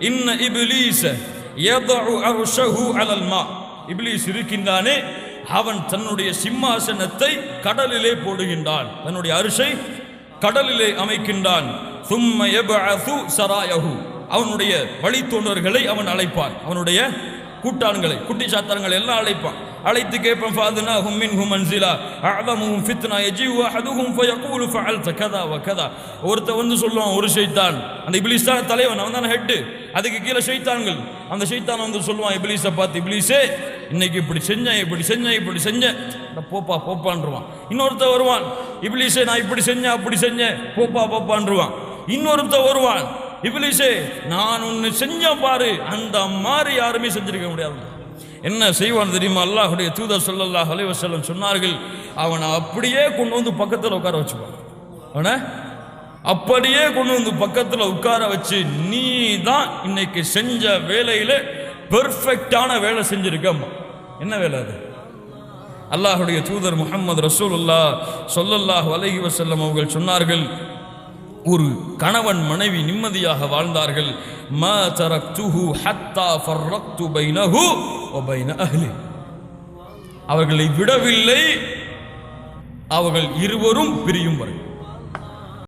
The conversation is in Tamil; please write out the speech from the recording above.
இன்ன இபிலீச யதஉ அர்ஷஹு அலல்மா இபிலீஸ் இருக்கின்றானே அவன் தன்னுடைய சிம்மாசனத்தை கடலிலே போடுகின்றான். தன்னுடைய அரிசை கடலிலே அமைக்கின்றான். சும்ம யபஅது சராயஹு அவனுடைய வழித்தோன்றர்களை அவன் அழைப்பான். அவனுடைய கூட்டான்களை குட்டி சாத்தான்களை எல்லாம் அழைப்பான். அழைத்து கேட்பேன் ஃபாதுனா ஹும் ஹும் மன்சிலா அஅதமுஹும் ஃபித்னா யஜிவு அஹதுஹும் ஃபயகூலு ஃபஅல்த கதா வ கதா. ஒருத்த வந்து சொல்லுவான் ஒரு ஷைத்தான். அந்த இப்லீஸ் தான் தலைவன் அவன் தான் ஹெட்டு. அதுக்கு கீழே ஷைத்தான்கள். அந்த ஷைத்தான் வந்து சொல்லுவான் இப்லீஸை பார்த்து இப்லீஸே இன்னைக்கு இப்படி செஞ்சேன் இப்படி செஞ்சேன் இப்படி செஞ்சேன். போப்பா போப்பான்றுவான் இன்னொருத்த வருவான் இப்லீஸே நான் இப்படி செஞ்சேன் அப்படி செஞ்சேன். போப்பா போப்பான்றுவான் இன்னொருத்த வருவான் இப்ளீஸே நான் ஒன்று செஞ்சேன் பாரு அந்த மாதிரி யாருமே செஞ்சிருக்க முடியாது என்ன செய்வான் தெரியுமா? அல்லாஹுடைய தூதர் சொல்லல்லா அலைஹி சொன்னார்கள் அவனை அப்படியே கொண்டு வந்து பக்கத்தில் உட்கார வச்சுப்பான். அவனை அப்படியே கொண்டு வந்து பக்கத்தில் உட்கார வச்சு நீ தான் இன்னைக்கு செஞ்ச வேலையில பெர்ஃபெக்டான வேலை செஞ்சிருக்கம்மா. என்ன வேலை அது? அல்லாஹுடைய தூதர் முகமது ரசூலுல்லா சொல்லல்லாஹ் வலகி வசல்லம் அவர்கள் சொன்னார்கள் ஒரு கணவன் மனைவி நிம்மதியாக வாழ்ந்தார்கள். மா தரக்துஹு ஹத்தா ஃபர்ரக்து பைனஹு அவர்களை விடவில்லை. அவர்கள் இருவரும் பிரியும் வரை.